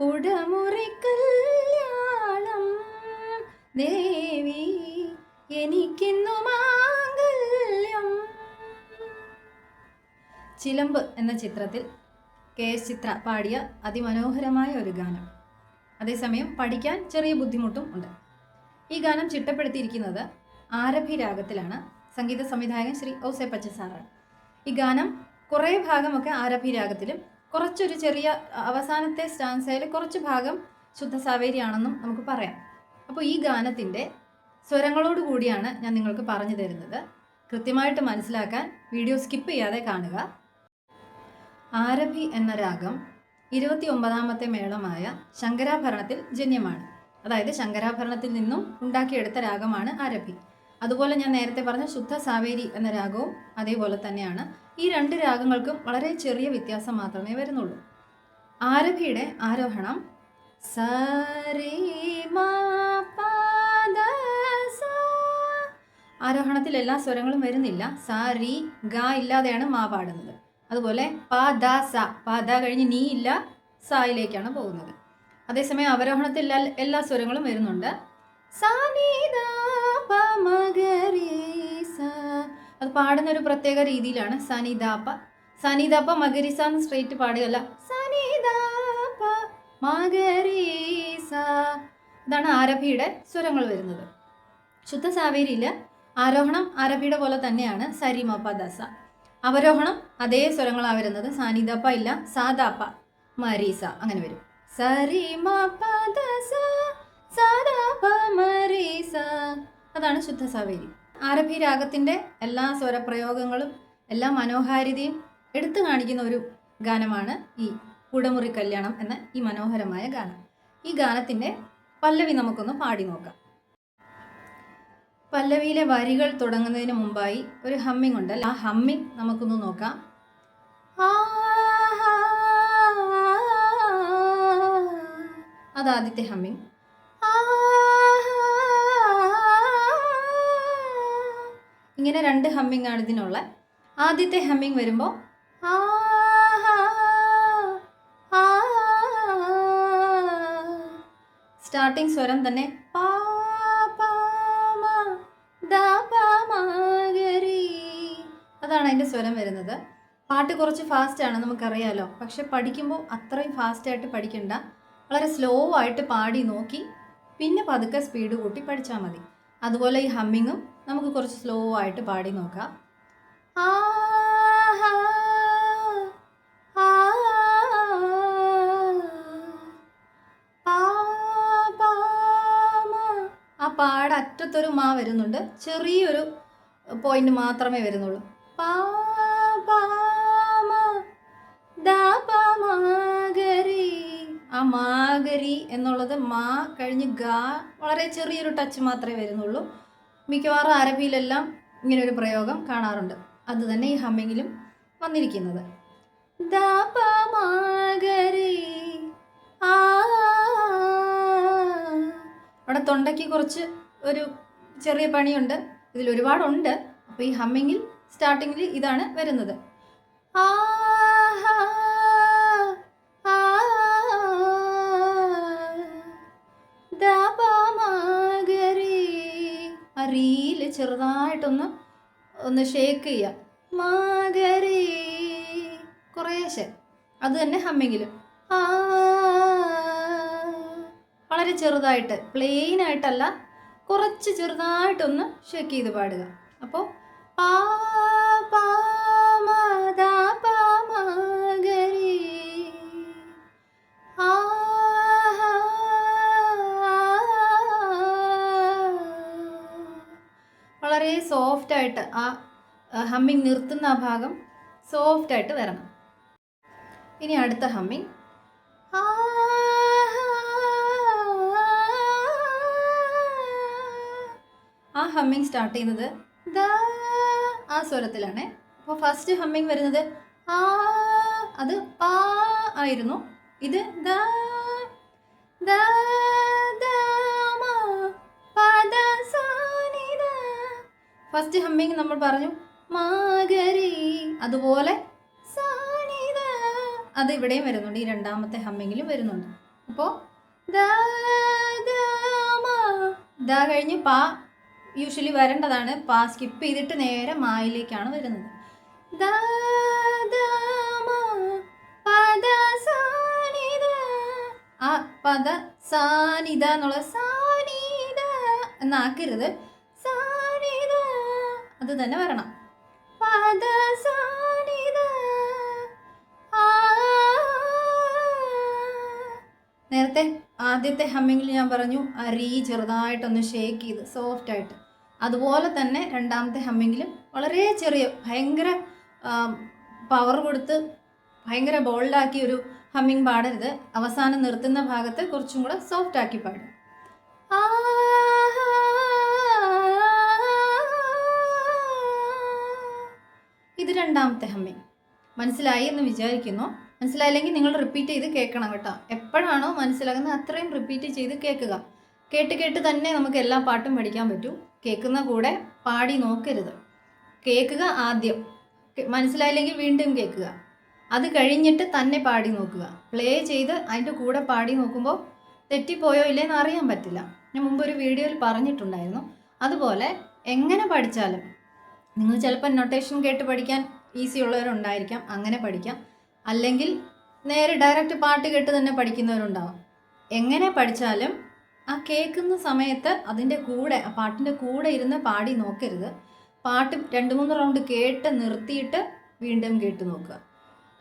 ഉടമുറിക്കല്യാണം. ദേവി എനിക്കിന്നു മാംഗല്യം. ചിലമ്പ് എന്ന ചിത്രത്തിൽ K S ചിത്ര പാടിയ അതിമനോഹരമായ ഒരു ഗാനം. അതേസമയം പഠിക്കാൻ ചെറിയ ബുദ്ധിമുട്ടും ഉണ്ട്. ഈ ഗാനം ചിട്ടപ്പെടുത്തിയിരിക്കുന്നത് ആരഭി രാഗത്തിലാണ്. സംഗീത സംവിധായകൻ ശ്രീ ഔസേപ്പച്ച സാറാണ്. ഈ ഗാനം കുറേ ഭാഗമൊക്കെ ആരഭി രാഗത്തിലും കുറച്ചൊരു ചെറിയ അവസാനത്തെ സ്റ്റാൻസയിൽ കുറച്ച് ഭാഗം ശുദ്ധ സാവേരിയാണെന്നും നമുക്ക് പറയാം. അപ്പോൾ ഈ ഗാനത്തിന്റെ സ്വരങ്ങളോട് കൂടിയാണ് ഞാൻ നിങ്ങൾക്ക് പറഞ്ഞു തരുന്നത്. കൃത്യമായിട്ട് മനസ്സിലാക്കാൻ വീഡിയോ സ്കിപ്പ് ചെയ്യാതെ കാണുക. ആരഭി എന്ന രാഗം ഇരുപത്തി ഒമ്പതാമത്തെ മേളമായ ശങ്കരാഭരണത്തിൽ ജന്യമാണ്. അതായത് ശങ്കരാഭരണത്തിൽ നിന്നും ഉണ്ടാക്കിയെടുത്ത രാഗമാണ് ആരഭി. അതുപോലെ ഞാൻ നേരത്തെ പറഞ്ഞ ശുദ്ധ സാവേരി എന്ന രാഗവും അതേപോലെ തന്നെയാണ് ഈ രണ്ട് രാഗങ്ങൾക്കും വളരെ ചെറിയ വ്യത്യാസം മാത്രമേ വരുന്നുള്ളൂ ആരഭിയുടെ ആരോഹണം സരി. ആരോഹണത്തിൽ എല്ലാ സ്വരങ്ങളും വരുന്നില്ല സ രി ഗ ഇല്ലാതെയാണ് മാ പാടുന്നത് അതുപോലെ പ ദ സ പ ദ കഴിഞ്ഞ് നീ ഇല്ല സായിലേക്കാണ് പോകുന്നത് അതേസമയം അവരോഹണത്തിൽ എല്ലാ സ്വരങ്ങളും വരുന്നുണ്ട് സാ നീ, ദ. അത് പാടുന്ന ഒരു പ്രത്യേക രീതിയിലാണ്. സനിതാപ്പ സനിതാപ്പ മകരിസ എന്ന് സ്ട്രെയിറ്റ് പാടുകയല്ല. സനിതാപ്പ മകരീസ. ഇതാണ് ആരഭിയുടെ സ്വരങ്ങൾ വരുന്നത്. ശുദ്ധ സാവേരിയിൽ ആരോഹണം ആരഭിയുടെ പോലെ തന്നെയാണ് സരിമപ്പ ദസ. അവരോഹണം അതേ സ്വരങ്ങളാണ് വരുന്നത്. സാനിതാപ്പ ഇല്ല സാദാപ്പ മരീസ. അങ്ങനെ വരും. സരിമപ്പ ദസ സാദാപ്പ മരീസ. അതാണ് ശുദ്ധ സാവേരി ആരഭി രാഗത്തിന്റെ എല്ലാ സ്വരപ്രയോഗങ്ങളും എല്ലാ മനോഹാരിതയും എടുത്തു കാണിക്കുന്ന ഒരു ഗാനമാണ് ഈ കുടമുറി കല്യാണം എന്ന ഈ മനോഹരമായ ഗാനം ഈ ഗാനത്തിന്റെ പല്ലവി നമുക്കൊന്ന് പാടി നോക്കാം പല്ലവിയിലെ വരികൾ തുടങ്ങുന്നതിന് മുമ്പായി ഒരു ഹമ്മിങ് ഉണ്ട് ആ ഹമ്മിങ് നമുക്കൊന്ന് നോക്കാം അത് ആദ്യത്തെ ഹമ്മിങ് ഇങ്ങനെ രണ്ട് ഹമ്മിങ് ആണ് ഇതിനുള്ള. ആദ്യത്തെ ഹമ്മിങ് വരുമ്പോൾ സ്റ്റാർട്ടിങ് സ്വരം തന്നെ പാ, അതാണ് അതിന്റെ സ്വരം വരുന്നത്. പാട്ട് കുറച്ച് ഫാസ്റ്റ് ആണ് നമുക്കറിയാലോ. പക്ഷെ പഠിക്കുമ്പോൾ അത്രയും ഫാസ്റ്റ് ആയിട്ട് പഠിക്കണ്ട. വളരെ സ്ലോ ആയിട്ട് പാടി നോക്കി പിന്നെ പതുക്കെ സ്പീഡ് കൂട്ടി പഠിച്ചാൽ മതി. അതുപോലെ ഈ ഹമ്മിങ്ങും നമുക്ക് കുറച്ച് സ്ലോ ആയിട്ട് പാടി നോക്കാം. ആ, പാട അറ്റത്തൊരു മാ വരുന്നുണ്ട്. ചെറിയൊരു പോയിന്റ് മാത്രമേ വരുന്നുള്ളൂ. പാ, പാ, മ, ദ, പ, മാഗരി. മാഗരി എന്നുള്ളത് മാ കഴിഞ്ഞ് ഗ വളരെ ചെറിയൊരു ടച്ച് മാത്രമേ വരുന്നുള്ളൂ. മിക്കവാറും അറബിയിലെല്ലാം ഇങ്ങനെ ഒരു പ്രയോഗം കാണാറുണ്ട്. അത് തന്നെ ഈ ഹമ്മിങ്ങിലും വന്നിരിക്കുന്നത്. അവിടെ തൊണ്ടയ്ക്ക് കുറച്ച് ഒരു ചെറിയ പണിയുണ്ട്. ഇതിൽ ഒരുപാടുണ്ട്. അപ്പോൾ ഈ ഹമ്മിങ്ങിൽ സ്റ്റാർട്ടിങ്ങിൽ ഇതാണ് വരുന്നത്. ആ, റീൽ ചെറുതായിട്ടൊന്ന് ഒന്ന് ഷേക്ക് ചെയ്യുക മാഗരി. കുറേശ്ശെ. അത് തന്നെ ഹമ്മിങ്ങിലും ആ. വളരെ ചെറുതായിട്ട് പ്ലെയിൻ ആയിട്ടല്ല കുറച്ച് ചെറുതായിട്ടൊന്ന് ഷേക്ക് ചെയ്ത് പാടുക. അപ്പോൾ പാ പാ മ, വളരെ സോഫ്റ്റ് ആയിട്ട് ആ ഹമ്മിങ് നിർത്തുന്ന ആ ഭാഗം സോഫ്റ്റ് ആയിട്ട് വരണം. ഇനി അടുത്ത ഹമ്മിങ് ആ ഹമ്മിങ് സ്റ്റാർട്ട് ചെയ്യുന്നത് ദ ആ സ്വരത്തിലാണ്. അപ്പോൾ ഫസ്റ്റ് ഹമ്മിങ് വരുന്നത് ആ അത് പാ ആയിരുന്നു. ഇത് ദാ ദ ഫസ്റ്റ് ഹമ്മിങ് നമ്മൾ പറഞ്ഞു മാഗരി അതുപോലെ അത് ഇവിടെയും വരുന്നുണ്ട് ഈ രണ്ടാമത്തെ ഹമ്മിങ്ങിലും വരുന്നുണ്ട്. അപ്പോൾ ദ കഴിഞ്ഞ് പാ യൂഷ്വലി വരേണ്ടതാണ് പാ സ്കിപ്പ് ചെയ്തിട്ട് നേരെ മായിലേക്കാണ് വരുന്നത്. ദ ദാ സാനിത. ആ പദ സാനിദ എന്നുള്ള സാനിത എന്നാക്കരുത്. അത് തന്നെ വരണം. നേരത്തെ ആദ്യത്തെ ഹമ്മിങ്ങിൽ ഞാൻ പറഞ്ഞു അരി ചെറുതായിട്ടൊന്ന് ഷേക്ക് ചെയ്ത് സോഫ്റ്റ് ആയിട്ട്. അതുപോലെ തന്നെ രണ്ടാമത്തെ ഹമ്മിങ്ങിലും വളരെ ചെറിയ ഭയങ്കര പവർ കൊടുത്ത് ഭയങ്കര ബോൾഡാക്കി ഒരു ഹമ്മിങ് പാടരുത്. അവസാനം നിർത്തുന്ന ഭാഗത്ത് കുറച്ചും കൂടെ സോഫ്റ്റ് ആക്കി പാടും. ആ. ഇത് രണ്ടാമത്തെ ഹമ്മിങ് മനസ്സിലായി എന്ന് വിചാരിക്കുന്നു. മനസ്സിലായില്ലെങ്കിൽ നിങ്ങൾ റിപ്പീറ്റ് ചെയ്ത് കേൾക്കണം കേട്ടോ. എപ്പോഴാണോ മനസ്സിലാകുന്നത് അത്രയും റിപ്പീറ്റ് ചെയ്ത് കേൾക്കുക. കേട്ട് കേട്ട് തന്നെ നമുക്ക് എല്ലാ പാട്ടും പഠിക്കാൻ പറ്റും. കേൾക്കുന്ന കൂടെ പാടി നോക്കരുത്. കേൾക്കുക ആദ്യം. മനസ്സിലായില്ലെങ്കിൽ വീണ്ടും കേൾക്കുക. അത് കഴിഞ്ഞിട്ട് തന്നെ പാടി നോക്കുക. പ്ലേ ചെയ്ത് അതിന്റെ കൂടെ പാടി നോക്കുമ്പോൾ തെറ്റിപ്പോയോ ഇല്ലേന്ന് അറിയാൻ പറ്റില്ല. ഞാൻ മുമ്പ് ഒരു വീഡിയോയിൽ പറഞ്ഞിട്ടുണ്ടായിരുന്നു. അതുപോലെ എങ്ങനെ പഠിച്ചാലും നിങ്ങൾ ചിലപ്പോൾ നൊട്ടേഷൻ കേട്ട് പഠിക്കാൻ ഈസി ഉള്ളവരുണ്ടായിരിക്കാം. അങ്ങനെ പഠിക്കാം. അല്ലെങ്കിൽ നേരെ ഡയറക്റ്റ് പാട്ട് കേട്ട് തന്നെ പഠിക്കുന്നവരുണ്ടാവും. എങ്ങനെ പഠിച്ചാലും ആ കേൾക്കുന്ന സമയത്ത് അതിന്റെ കൂടെ ആ പാട്ടിന്റെ കൂടെ ഇരുന്ന് പാടി നോക്കരുത്. പാട്ട് രണ്ട് മൂന്ന് റൗണ്ട് കേട്ട് നിർത്തിയിട്ട് വീണ്ടും കേട്ട് നോക്കുക.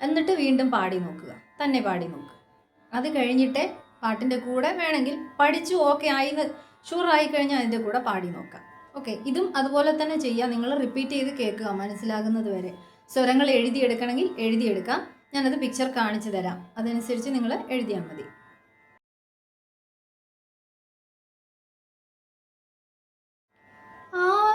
എന്നിട്ട് വീണ്ടും പാടി നോക്കുക. തന്നെ പാടി നോക്കുക. അത് കഴിഞ്ഞിട്ട് പാട്ടിന്റെ കൂടെ വേണമെങ്കിൽ പഠിച്ചു ഓക്കെ ആയി ഷുവറായി കഴിഞ്ഞാൽ അതിന്റെ കൂടെ പാടി നോക്കാം. ഓക്കെ ഇതും അതുപോലെ തന്നെ ചെയ്യാം. നിങ്ങൾ റിപ്പീറ്റ് ചെയ്ത് കേൾക്കുക മനസ്സിലാകുന്നത് വരെ. സ്വരങ്ങൾ എഴുതിയെടുക്കണമെങ്കിൽ എഴുതിയെടുക്കാം. ഞാനത് പിക്ചർ കാണിച്ചു തരാം. അതനുസരിച്ച് നിങ്ങൾ എഴുതിയാൽ മതി. ഹമ്മിങ്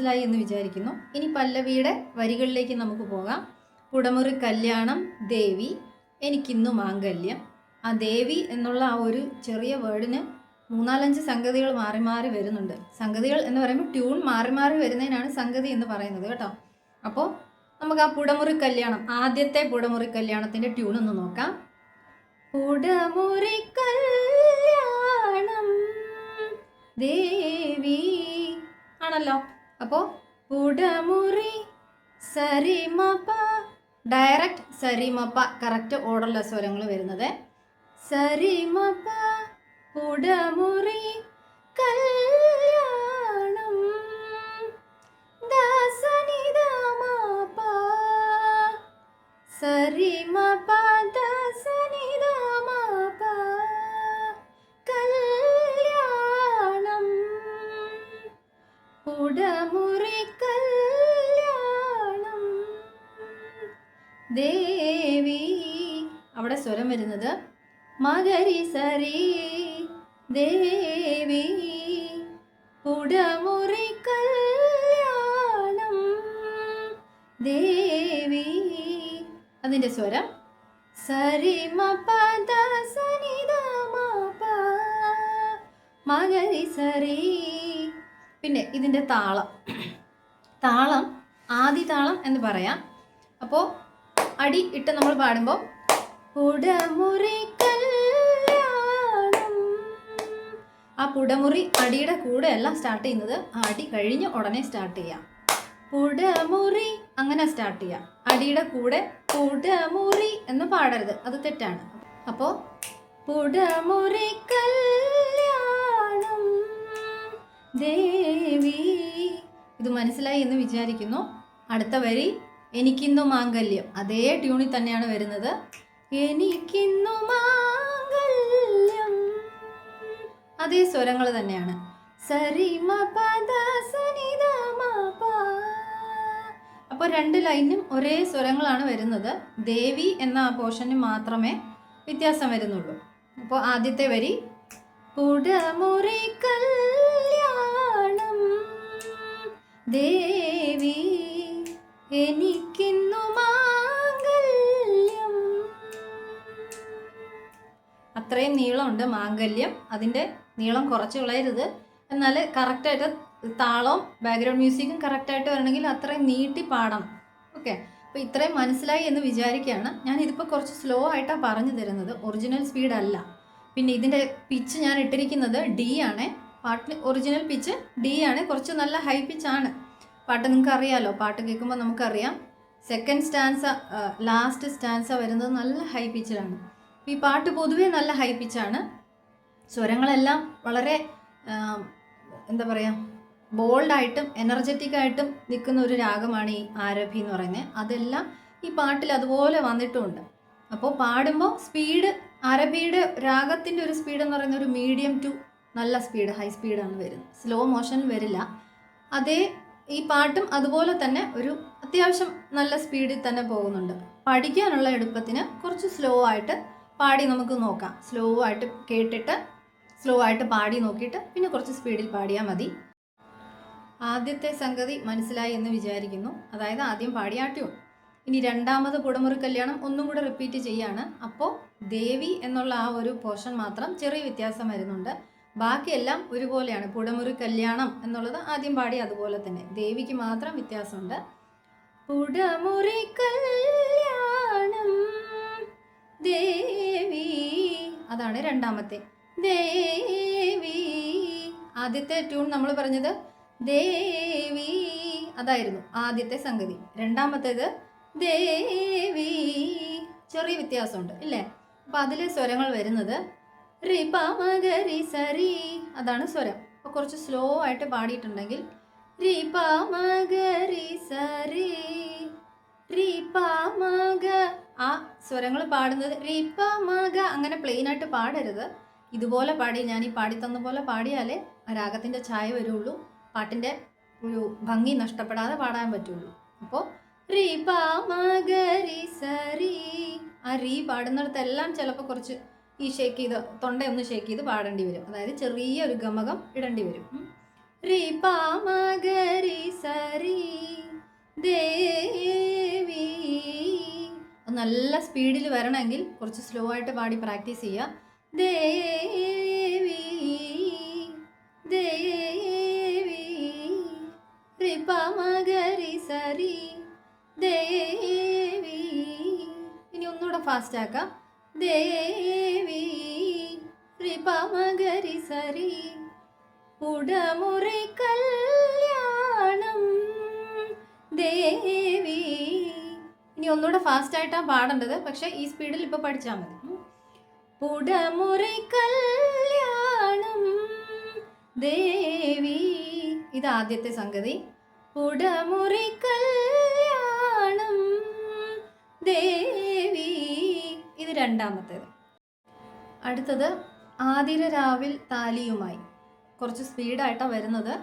മനസ്സിലായി എന്ന് വിചാരിക്കുന്നു. ഇനി പല്ലവിയുടെ വരികളിലേക്ക് നമുക്ക് പോകാം. കുടമുറി കല്യാണം ദേവി എനിക്കിന്നു മാംഗല്യം. ആ ദേവി എന്നുള്ള ആ ഒരു ചെറിയ വേർഡിന് മൂന്നാലഞ്ച് സംഗതികൾ മാറി മാറി വരുന്നുണ്ട്. സംഗതികൾ എന്ന് പറയുമ്പോൾ ട്യൂൺ മാറി മാറി വരുന്നതിനാണ് സംഗതി എന്ന് പറയുന്നത് കേട്ടോ. അപ്പോൾ നമുക്ക് ആ പുടമുറി കല്യാണം ആദ്യത്തെ പുടമുറി കല്യാണത്തിന്റെ ട്യൂൺ ഒന്ന് നോക്കാം. പുടമുറി കല്യാണം ദേവി ആണല്ലോ. അപ്പോൾ പുടമുറി സരിമപ ഡയറക്റ്റ് സരിമപ്പ കറക്റ്റ് ഓർഡറിലെ സ്വരങ്ങൾ വരുന്നത്. സരിമപ്പ പുടമുറി കല്യാണം ദാസനിദമാപ സരിമപ ദാസനിദമാപ ദേവി അവിടെ സ്വരം വരുന്നത്. മകരി സരി ദേവി പുടമുറി കല്യാണം ദേവി അതിന്റെ സ്വരം. സരിമ പദ സനിത മകരി സരി പിന്നെ ഇതിന്റെ താളം. താളം ആദി താളം എന്ന് പറയാം. അപ്പോൾ അടി ഇട്ട് നമ്മൾ പാടുമ്പോൾ പുടമുറി ആ പുടമുറി അടിയുടെ കൂടെയല്ല സ്റ്റാർട്ട് ചെയ്യുന്നത്. ആ അടി കഴിഞ്ഞ് ഉടനെ സ്റ്റാർട്ട് ചെയ്യാം. പുടമുറി അങ്ങനെ സ്റ്റാർട്ട് ചെയ്യാം. അടിയുടെ കൂടെ പുടമുറി എന്ന് പാടരുത്. അത് തെറ്റാണ്. അപ്പോൾ പുടമുറി കല്യാണം. ദേവി. ഇത് മനസ്സിലായി എന്ന് വിചാരിക്കുന്നു. അടുത്ത വരി എനിക്കിന്നു മാംഗല്യം. അതേ ട്യൂണിൽ തന്നെയാണ് വരുന്നത്. എനിക്കിന്നു മാംഗല്യം. അതേ സ്വരങ്ങൾ തന്നെയാണ്. സരിമ അപ്പോൾ രണ്ട് ലൈനും ഒരേ സ്വരങ്ങളാണ് വരുന്നത്. ദേവി എന്ന ആ പോർഷന് മാത്രമേ വ്യത്യാസം വരുന്നുള്ളൂ. അപ്പോൾ ആദ്യത്തെ വരി പുടമുറി കല്യാണം ദേവി എനിക്കിന്നു മാംഗല്യം. അത്രയും നീളമുണ്ട് മാംഗല്യം. അതിന്റെ നീളം കുറച്ച് കളയരുത്. എന്നാൽ കറക്റ്റായിട്ട് താളവും ബാക്ക്ഗ്രൗണ്ട് മ്യൂസിക്കും കറക്റ്റായിട്ട് വരണമെങ്കിൽ അത്രയും നീട്ടി പാടണം. ഓക്കെ? അപ്പോൾ ഇത്രയും മനസ്സിലായി എന്ന് വിചാരിക്കുകയാണ്. ഞാൻ ഇതിപ്പോൾ കുറച്ച് സ്ലോ ആയിട്ടാണ് പറഞ്ഞു തരുന്നത്. ഒറിജിനൽ സ്പീഡല്ല പിന്നെ ഇതിന്റെ പിച്ച് ഞാൻ ഇട്ടിരിക്കുന്നത് ഡി ആണ്. പാട്ടിന് ഒറിജിനൽ പിച്ച് ഡി ആണ്. കുറച്ച് നല്ല ഹൈ പിച്ച് ആണ്. പാട്ട് നിങ്ങൾക്ക് അറിയാമല്ലോ പാട്ട് കേൾക്കുമ്പോൾ നമുക്കറിയാം. സെക്കൻഡ് സ്റ്റാൻസ ലാസ്റ്റ് സ്റ്റാൻസ വരുന്നത് നല്ല ഹൈ പിച്ചിലാണ് ഈ പാട്ട് പൊതുവേ നല്ല ഹൈ പിച്ചാണ് സ്വരങ്ങളെല്ലാം വളരെ എന്താ പറയുക ബോൾഡായിട്ടും എനർജറ്റിക് ആയിട്ടും നിൽക്കുന്ന ഒരു രാഗമാണ് ഈ ആരഭി എന്ന് പറയുന്നത്. അതെല്ലാം ഈ പാട്ടിൽ അതുപോലെ വന്നിട്ടുമുണ്ട് അപ്പോൾ പാടുമ്പോൾ സ്പീഡ് അരബിയുടെ രാഗത്തിന്റെ ഒരു സ്പീഡ് എന്ന് പറയുന്ന ഒരു മീഡിയം ടു നല്ല സ്പീഡ് ഹൈ സ്പീഡാണ് വരുന്നത്. സ്ലോ മോഷൻ വരില്ല. അതേ ഈ പാട്ടും അതുപോലെ തന്നെ ഒരു അത്യാവശ്യം നല്ല സ്പീഡിൽ തന്നെ പോകുന്നുണ്ട്. പഠിക്കാനുള്ള എളുപ്പത്തിന് കുറച്ച് സ്ലോ ആയിട്ട് പാടി നമുക്ക് നോക്കാം. സ്ലോ ആയിട്ട് കേട്ടിട്ട് സ്ലോ ആയിട്ട് പാടി നോക്കിയിട്ട് പിന്നെ കുറച്ച് സ്പീഡിൽ പാടിയാൽ മതി. ആദ്യത്തെ സംഗതി മനസ്സിലായി എന്ന് വിചാരിക്കുന്നു. അതായത് ആദ്യം പാടിയ ട്യൂൺ ഇനി രണ്ടാമത് കുടമുറി കല്യാണം ഒന്നും കൂടെ റിപ്പീറ്റ് ചെയ്യാണ്. അപ്പോൾ ദേവി എന്നുള്ള ആ ഒരു പോർഷൻ മാത്രം ചെറിയ വ്യത്യാസം വരുന്നുണ്ട്. ബാക്കിയെല്ലാം ഒരുപോലെയാണ്. പുടമുറി കല്യാണം എന്നുള്ളത് ആദ്യം പാടി അതുപോലെ തന്നെ. ദേവിക്ക് മാത്രം വ്യത്യാസമുണ്ട്. പുടമുറി കല്യാണം ദേവി അതാണ് രണ്ടാമത്തെ. ദേവി ആദ്യത്തെ ട്യൂൺ നമ്മൾ പറഞ്ഞത് ദേവി അതായിരുന്നു ആദ്യത്തെ സംഗതി. രണ്ടാമത്തേത് ദേവി ചെറിയ വ്യത്യാസമുണ്ട് ഇല്ലേ? അപ്പൊ അതിലെ സ്വരങ്ങൾ വരുന്നത് റി പ മ ഗ രി സ രി അതാണ് സ്വരം. അപ്പോൾ കുറച്ച് സ്ലോ ആയിട്ട് പാടിയിട്ടുണ്ടെങ്കിൽ മ സരി മ ആ സ്വരങ്ങൾ പാടുന്നത് രി പ മ അങ്ങനെ പ്ലെയിൻ ആയിട്ട് പാടരുത്. ഇതുപോലെ പാടി ഞാൻ ഈ പാടി തന്ന പോലെ പാടിയാലേ രാഗത്തിന്റെ ഛായ വരുള്ളൂ. പാട്ടിന്റെ ഒരു ഭംഗി നഷ്ടപ്പെടാതെ പാടാൻ പറ്റുള്ളൂ. അപ്പോൾ റി പാ മഗരി സരി ആ റീ പാടുന്നിടത്തെല്ലാം ചിലപ്പോൾ കുറച്ച് ഈ ഷേക്ക് ചെയ്ത് തൊണ്ടയൊന്ന് ഷേക്ക് ചെയ്ത് പാടേണ്ടി വരും. അതായത് ചെറിയ ഒരു ഗമകം ഇടേണ്ടി വരും. റി പ മ രി സ ദേവി. അത് നല്ല സ്പീഡിൽ വരണമെങ്കിൽ കുറച്ച് സ്ലോ ആയിട്ട് പാടി പ്രാക്ടീസ് ചെയ്യുക. ദേവി ദേവി. റി പ സരി ദേവി. ഇനി ഒന്നുകൂടെ ഫാസ്റ്റ് ആക്കാം. ദേവി റി സരി ഉടമുറി കല്യാണം. ദേവി. ഇനി ഒന്നുകൂടെ ഫാസ്റ്റ് ആയിട്ടാണ് പാടേണ്ടത് പക്ഷെ ഈ സ്പീഡിൽ ഇപ്പൊ പഠിച്ചാൽ മതി. ഉടമുറി കല്യാണം. ദേവി. ഇത് ആദ്യത്തെ സംഗതി. ഉടമുറി കല്യാണം. ദേവി. രണ്ടാമത്തേത്. അടുത്തത് ആതിര രാവിൽ താലിയുമായി. കുറച്ച് സ്പീഡായിട്ടാണ് വരുന്നത്.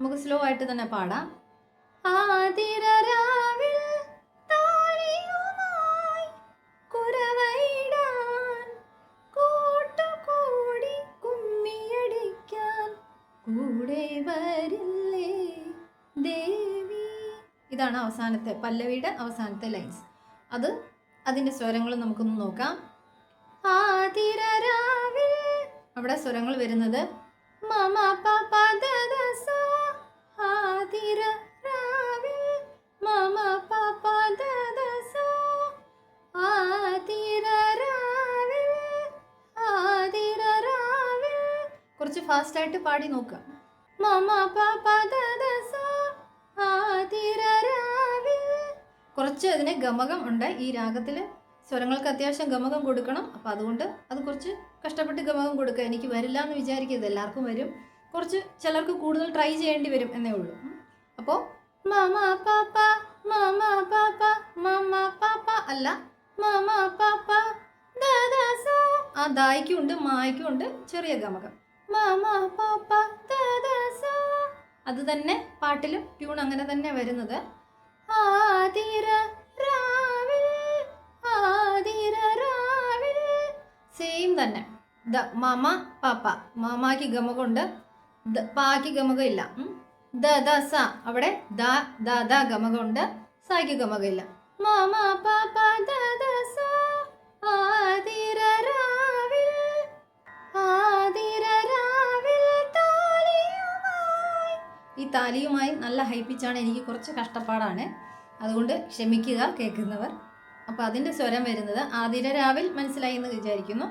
നമുക്ക് സ്ലോ ആയിട്ട് തന്നെ പാടാം. ആതിര രാവിൽ ദേവി? ഇതാണ് അവസാനത്തെ പല്ലവിയുടെ അവസാനത്തെ ലൈൻസ് അത് അതിന്റെ സ്വരങ്ങൾ നമുക്കൊന്ന് നോക്കാം. അവിടെ സ്വരങ്ങൾ വരുന്നത് മമ ദദസ സ. ആതിര രാവിൽ മമ പപ ദദ ആതിര രാവിൽ ആതിര രാവിൽ കുറച്ച് ഫാസ്റ്റായിട്ട് പാടി നോക്കുക മമ പപ ദദസ ആതിര കുറച്ച് അതിന് ഗമകം ഉണ്ട്. ഈ രാഗത്തിൽ സ്വരങ്ങൾക്ക് അത്യാവശ്യം ഗമകം കൊടുക്കണം. അപ്പം അതുകൊണ്ട് അത് കുറച്ച് കഷ്ടപ്പെട്ട് ഗമകം കൊടുക്കുക. എനിക്ക് വരില്ല എന്ന് വിചാരിക്കരുത്. എല്ലാവർക്കും വരും. കുറച്ച് ചിലർക്ക് കൂടുതൽ ട്രൈ ചെയ്യേണ്ടി വരും എന്നേ ഉള്ളൂ. അപ്പോൾ മാമ പാപ്പ മാമ പാപ്പ മാമ പാപ്പ അല്ല മാമ പാപ്പ ആ ദായ്ക്കും ഉണ്ട് മായ്ക്കും ഉണ്ട് ചെറിയ ഗമകം. മാമ പാപ്പ അത് തന്നെ പാട്ടിലും ട്യൂൺ അങ്ങനെ തന്നെ വരുന്നത്. സെയിം തന്നെ. ദ മമ പാപ്പ. മമാക്ക് ഗമകുണ്ട് പാക്ക് ഗമക ഇല്ല. ദ ദ സ. അവിടെ ദ ദ ദ ഗമകമുണ്ട്. സാക്ക് ഗമക ഇല്ല മമ പാപ്പ ദ ദ സ. ആതിര ഈ താലിയുമായി നല്ല ഹൈപ്പിച്ചാണ് എനിക്ക് കുറച്ച് കഷ്ടപ്പാടാണ്. അതുകൊണ്ട് ക്ഷമിക്കുക കേൾക്കുന്നവർ. അപ്പോൾ അതിന്റെ സ്വരം വരുന്നത് ആതിര രാവിൽ മനസ്സിലായി എന്ന് വിചാരിക്കുന്നു.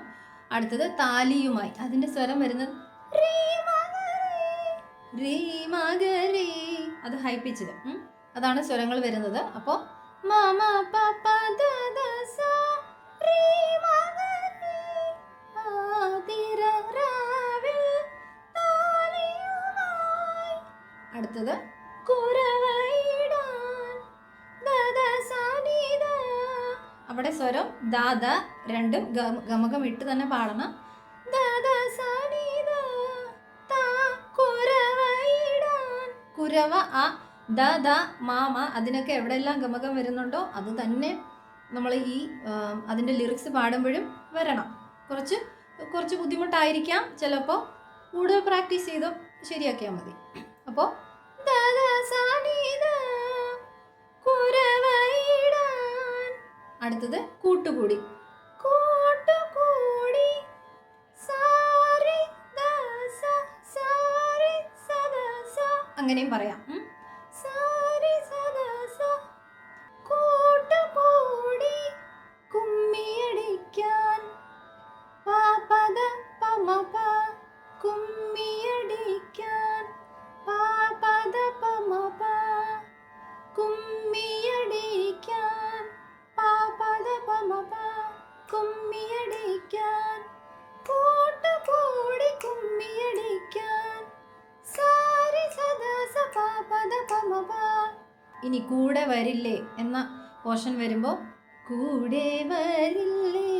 അടുത്തത് താലിയുമായി. അതിന്റെ സ്വരം വരുന്നത്. അത് ഹൈപ്പിച്ചത്. അതാണ് സ്വരങ്ങൾ വരുന്നത്. അപ്പോൾ മമ പപ അടുത്തത്. അവിടെ സ്വരം ദാദ രണ്ടും ഗമകം ഇട്ട് തന്നെ പാടണം. കുരവ ആ ദ ദ മാമ അതിനൊക്കെ എവിടെയെല്ലാം ഗമകം വരുന്നുണ്ടോ അത് തന്നെ നമ്മൾ ഈ അതിന്റെ ലിറിക്സ് പാടുമ്പോഴും വരണം കുറച്ച് കുറച്ച് ബുദ്ധിമുട്ടായിരിക്കാം ചിലപ്പോൾ കൂടുതൽ പ്രാക്ടീസ് ചെയ്തോ ശരിയാക്കിയാൽ മതി അപ്പോൾ അടുത്തത് കൂട്ടുകൂടി. കൂട്ടുകൂടി. അങ്ങനെയും പറയാം. വരില്ലേ എന്ന പോർഷൻ വരുമ്പോൾ കൂടെ വരില്ലേ?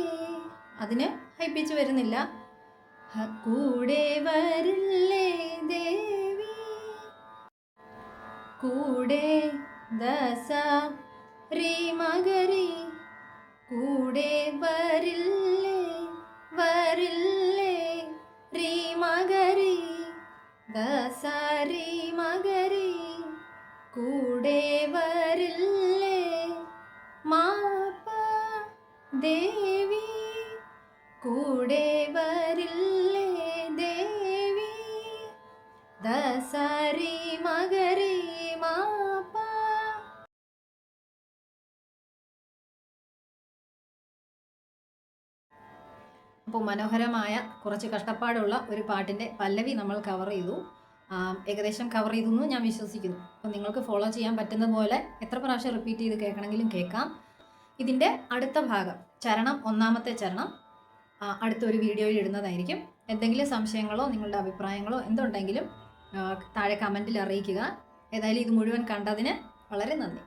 അതിന് ഹൈപ്പിച്ച് വരുന്നില്ല. ഹ- കൂടെ വരില്ലേ ദേവി? കൂടെ ദസ മകരി? കൂടെ വരില്ലേ? വരില്ലേ മകരി? ദസ കൂടെ വരില്ലേ ദേവി കൂടെ വരില്ലേ ദേവി? ദസരി മകരി അപ്പോൾ മനോഹരമായ കുറച്ച് കഷ്ടപ്പാടുള്ള ഒരു പാട്ടിന്റെ പല്ലവി നമ്മൾ കവർ ചെയ്തു. ഏകദേശം കവർ ചെയ്തു എന്ന് ഞാൻ വിശ്വസിക്കുന്നു. അപ്പോൾ നിങ്ങൾക്ക് ഫോളോ ചെയ്യാൻ പറ്റുന്ന പോലെ എത്ര പ്രാവശ്യം റിപ്പീറ്റ് ചെയ്ത് കേൾക്കണമെങ്കിലും കേൾക്കാം. ഇതിന്റെ അടുത്ത ഭാഗം ചരണം ഒന്നാമത്തെ ചരണം അടുത്തൊരു വീഡിയോയിൽ ഇടുന്നതായിരിക്കും. എന്തെങ്കിലും സംശയങ്ങളോ നിങ്ങളുടെ അഭിപ്രായങ്ങളോ എന്തുണ്ടെങ്കിലും താഴെ കമന്റിൽ അറിയിക്കുക. ഏതായാലും ഇത് മുഴുവൻ കണ്ടതിന് വളരെ നന്ദി.